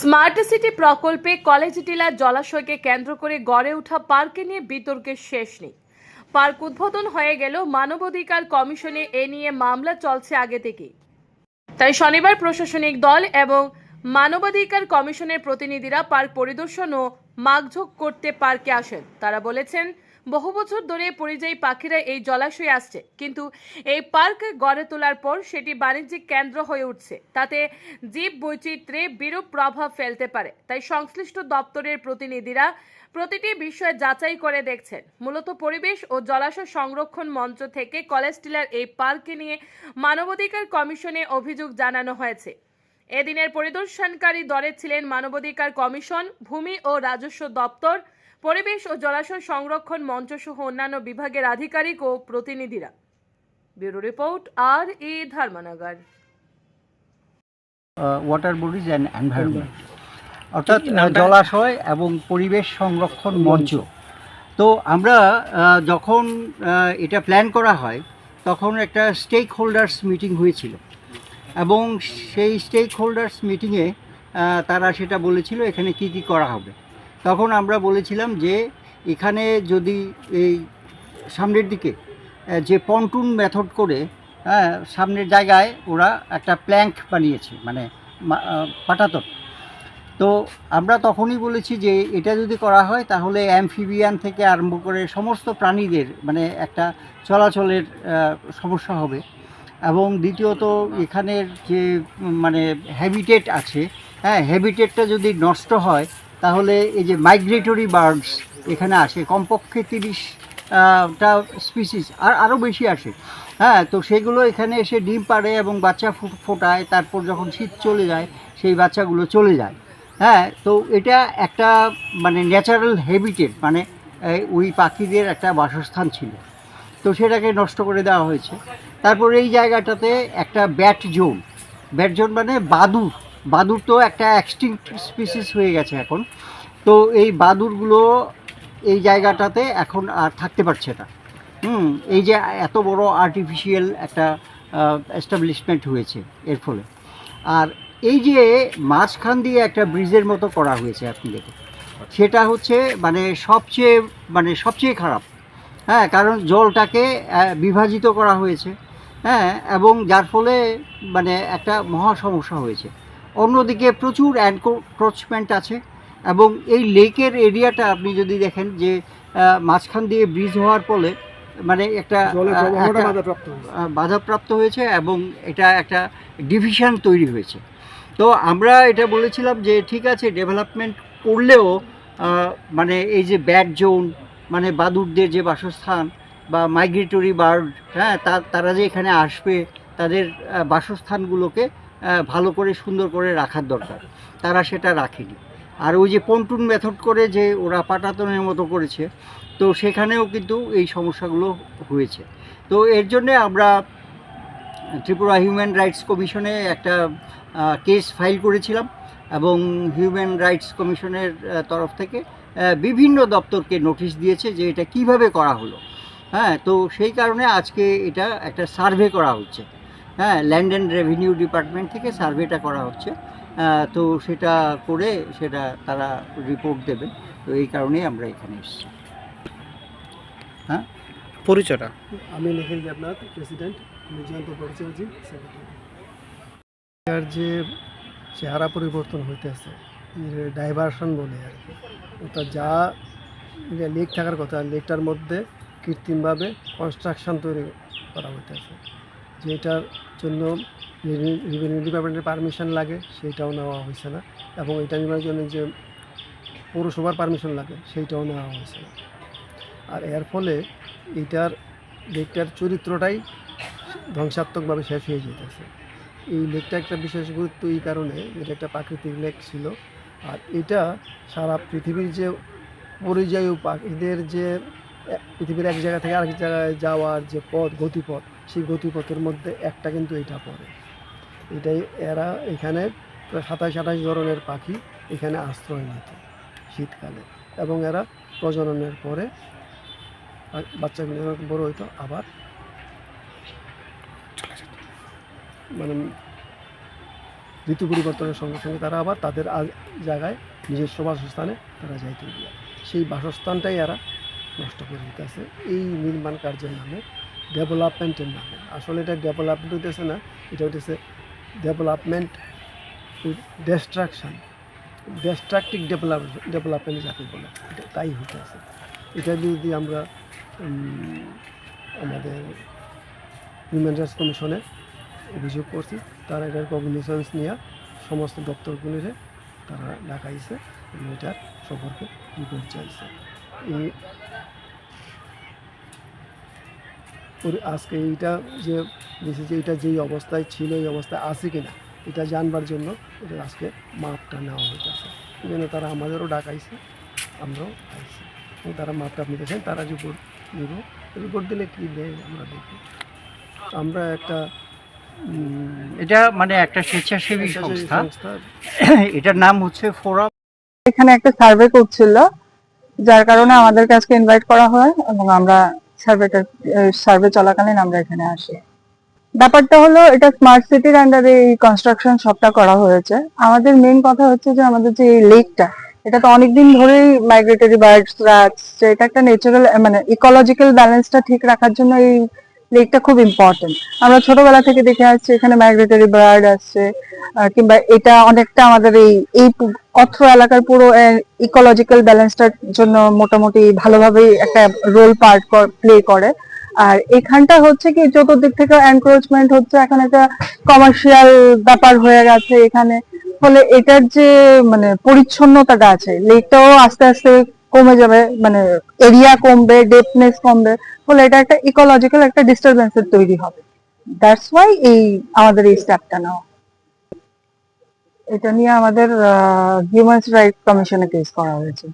Smart city প্রকল্পে college টিলার জলাশয়কে কেন্দ্র করে গড়ে ওঠা পার্কে নিয়ে বিতর্কের শেষ নেই। পার্ক উদ্বোধন হয়ে গেল মানবাধিকার কমিশনে এ নিয়ে মামলা চলছে আগে থেকেই। তাই শনিবার প্রশাসনিক দল এবং মানবাধিকার কমিশনের প্রতিনিধিরা পার্ক পরিদর্শন ও মাগঝোক করতে পার্কে আসেন। তারা বলেছেন বহু বছর ধরে পরিযায়ী পাখিরা এই জলাশয়ে আসছে। কিন্তু এই পার্ক গড়ে তোলার পর সেটি বাণিজ্যিক কেন্দ্র হয়ে উঠছে। তাতে জীব বৈচিত্র্যে বিরূপ প্রভাব ফেলতে পারে। তাই সংশ্লিষ্ট দপ্তরের প্রতিনিধিরা প্রতিটি বিষয় যাচাই করে দেখছেন। মূলত পরিবেশ ও জলাশয় সংরক্ষণ মঞ্চ থেকে কলেজ টিলার এই পার্কে নিয়ে মানবাধিকার কমিশনে অভিযোগ জানানো হয়েছে। এদিনের পরিদর্শনকারী দলে ছিলেন মানবাধিকার কমিশন, ভূমি ও রাজস্ব দপ্তর পরিবেশ ও জলাশয় সংরক্ষণ মঞ্চ সহ অন্যান্য বিভাগের আধিকারিক ও প্রতিনিধিরা। ব্যুরো রিপোর্ট আর এ Dharmanagar. Water bodies and environment অর্থাৎ জলাশয় এবং পরিবেশ সংরক্ষণ মঞ্চ। তো আমরা যখন এটা প্ল্যান করা হয় তখন একটা স্টেক হোল্ডার্স মিটিং হয়েছিল। এবং সেই স্টেক হোল্ডার্স মিটিংয়ে তারা সেটা বলেছিল এখানে কি কি করা হবে। তখন আমরা বলেছিলাম যে এখানে যদি এই সামনের দিকে যে পন্টুন মেথড করে হ্যাঁ সামনের জায়গায় ওরা একটা প্ল্যাঙ্ক বানিয়েছে মানে পাটাতন। তো আমরা তখনই বলেছি যে এটা যদি করা হয় তাহলে অ্যামফিবিয়ান থেকে আরম্ভ করে সমস্ত প্রাণীদের মানে একটা চলাচলের সমস্যা হবে। এবং দ্বিতীয়ত এখানের যে মানে হ্যাবিটেট আছে হ্যাঁ হ্যাবিটেটটা যদি নষ্ট হয় তাহলে এই যে মাইগ্রেটরি বার্ডস এখানে আসে, কমপক্ষে তিরিশটা স্পিসিস আর আরও বেশি আসে। হ্যাঁ তো সেগুলো এখানে এসে ডিম পাড়ে এবং বাচ্চা ফোটায়, তারপর যখন শীত চলে যায়, সেই বাচ্চাগুলো চলে যায়। হ্যাঁ তো এটা একটা মানে ন্যাচারাল হ্যাবিটেট মানে ওই পাখিদের একটা বাসস্থান ছিল। তো সেটাকে নষ্ট করে দেওয়া হয়েছে। তারপর এই জায়গাটাতে একটা ব্যাট জোন ব্যাট জোন মানে বাদুর বাদুর তো একটা এক্সটিংক্ট স্পিসিস হয়ে গেছে এখন। তো এই বাদুরগুলো এই জায়গাটাতে এখন আর থাকতে পারছে না। হুম, এই যে এত বড় আর্টিফিশিয়াল একটা এস্টাবলিশমেন্ট হয়েছে এর ফলে। আর এই যে মাঝখান দিয়ে একটা ব্রিজের মতো করা হয়েছে আপনি দেখুন। সেটা হচ্ছে মানে সবচেয়ে মানে সবচেয়ে খারাপ। হ্যাঁ কারণ জলটাকে বিভাজিত করা হয়েছে। হ্যাঁ এবং যার ফলে মানে একটা মহা সমস্যা হয়েছে। অন্যদিকে প্রচুর অ্যানক্রোচমেন্ট আছে এবং এই লেকের এরিয়াটা আপনি যদি দেখেন যে মাঝখান দিয়ে ব্রিজ হওয়ার ফলে মানে একটা বাধাপ্রাপ্ত হয়েছে। এবং এটা একটা ডিভিশন তৈরি হয়েছে তো আমরা এটা বলেছিলাম যে ঠিক আছে ডেভেলপমেন্ট করলেও মানে এই যে ব্যাড জোন মানে বাদুরদের যে বাসস্থান বা মাইগ্রেটরি বার্ড হ্যাঁ তা- তারা যে এখানে আসবে তাদের বাসস্থানগুলোকে ভালো করে সুন্দর করে রাখার দরকার। তারা সেটা রাখেনি। আর ওই যে পন্টুন মেথড করে যে ওরা পাটাতনের মতো করেছে, তো সেখানেও কিন্তু এই সমস্যাগুলো হয়েছে। তো এর জন্যে আমরা ত্রিপুরা হিউম্যান রাইটস কমিশনে একটা কেস ফাইল করেছিলাম এবং হিউম্যান রাইটস কমিশনের তরফ থেকে বিভিন্ন দপ্তরকে নোটিশ দিয়েছে যে এটা কীভাবে করা হলো। হ্যাঁ তো সেই কারণে আজকে এটা একটা সার্ভে করা হচ্ছে। হ্যাঁ ল্যান্ড অ্যান্ড রেভিনিউ ডিপার্টমেন্ট থেকে সার্ভেটা করা হচ্ছে। তো সেটা করে সেটা তারা রিপোর্ট দেবে। তো এই কারণেই আমরা এখানে এসেছি। হ্যাঁ? পরিচয়টা? আমি নিখিল দেবনাথ প্রেসিডেন্ট আমি জয়ন্ত পরিচয়জি সেক্রেটারি আর যে চেহারা পরিবর্তন হইতেছে ডাইভারশন বলে আর কি। অর্থাৎ যা যে লেক থাকার কথা লেকটার মধ্যে কৃত্রিমভাবে কনস্ট্রাকশন তৈরি করা হইতেছে। যেটার জন্য রেভিনিউ ডিপার্টমেন্টের পারমিশন লাগে, সেইটাও নেওয়া হয়েছে না। এবং এটা নেওয়ার জন্য যে পৌরসভার পারমিশন লাগে, সেইটাও নেওয়া হয়েছে না। আর এর ফলে এটার লেকটার চরিত্রটাই ধ্বংসাত্মকভাবে শেষ হয়ে যেতেছে এই লেকটা একটা বিশেষ গুরুত্ব এই কারণে এটা একটা প্রাকৃতিক লেক ছিল। আর এটা সারা পৃথিবীর যে পরিযায়ী পাখিদের যে পৃথিবীর এক জায়গা থেকে আরেক জায়গায় যাওয়ার যে পথ, গতিপথ, সেই গতিপথের মধ্যে একটা কিন্তু এটা পড়ে। এটাই এরা এখানে সাতাশ আঠাশ ধরনের পাখি এখানে আশ্রয় নিত শীতকালে এবং এরা প্রজননের পরে বাচ্চাগুলো বড় হইতো আবার মানে ঋতু পরিবর্তনের সঙ্গে সঙ্গে তারা আবার তাদের জায়গায় নিজস্ব বাসস্থানে তারা যাইতে গিয়া। সেই বাসস্থানটাই এরা নষ্ট করে দিতেছে। এই নির্মাণ কার্যের নামে ডেভেলপমেন্টের নামে। আসলে এটা ডেভেলপমেন্ট হইতেছে না, এটা হইতেছে development destruction. Destructive develop, development যাকে বলে তাই হইতেছে। এটা যদি আমরা আমাদের হিউম্যান রাইটস কমিশনে অভিযোগ করছি, তারা এটার কগনিশনস নিয়ে সমস্ত দপ্তরগুলিরে তারা ডাকাইছে এবং এটার সম্পর্কে রিপোর্ট চাইছে। এই আজকে এইটা যে যে এটা যেই অবস্থায় ছিল এই অবস্থায় আছে কিনা এটা জানবার জন্য এটা আজকে মাপটা নেওয়া হইতেছে। এই জন্য তারা আমাদেরও ডাকাইছে আমরাও আইছি। এবং তারা মাপটা নিতেছেন তারা রিপোর্ট দিব রিপোর্ট দিলে কী দেয় আমরা দেখি আমরা একটা উম, এটা মানে একটা স্বেচ্ছাসেবী সংস্থা। এটার নাম হচ্ছে ফোরাম এখানে একটা সার্ভে করছিল। যার কারণে আমাদের কাছে ইনভাইট করা হয় এবং আমরা সার্ভে চলাকালীন আমরা এখানে আসি। ব্যাপারটা হলো, এটা স্মার্ট সিটির আন্ডারে এই কনস্ট্রাকশন সবটা করা হয়েছে। আমাদের মেন কথা হচ্ছে যে আমাদের যে এই লেকটা এটা তো অনেকদিন ধরেই মাইগ্রেটরি বার্ডস রাখছে এটা একটা নেচারাল মানে ইকোলজিক্যাল ব্যালেন্সটা ঠিক রাখার জন্য এই লেকটা খুব ইম্পর্টেন্ট আমরা ছোটবেলা থেকে দেখে আসছি, এখানে মাইগ্রেটরি বার্ড আসছে কিংবা এটা অনেকটা আমাদের এই এই অত্র এলাকার পুরো ইকোলজিক্যাল ব্যালেন্সটার জন্য মোটামুটি ভালোভাবেই একটা রোল পার্ট প্লে করে। আর এখানটা হচ্ছে কি, চতুর্দিক থেকে এনক্রোচমেন্ট হচ্ছে, এখন একটা কমার্শিয়াল ব্যাপার হয়ে গেছে এখানে। ফলে এটার যে মানে পরিচ্ছন্নতাটা আছে লেকটাও আস্তে আস্তে কমে যাবে মানে এরিয়া কমবে ডেপনেস কমবে, ফলে এটা একটা ইকোলজিক্যাল একটা ডিস্টারবেন্সের তৈরি হবে। দ্যাটস ওয়াই এই আমাদের এই স্টেপটা নেওয়া এটা নিয়ে আমাদের হিউম্যান রাইট কমিশনে কেস করা হয়েছে।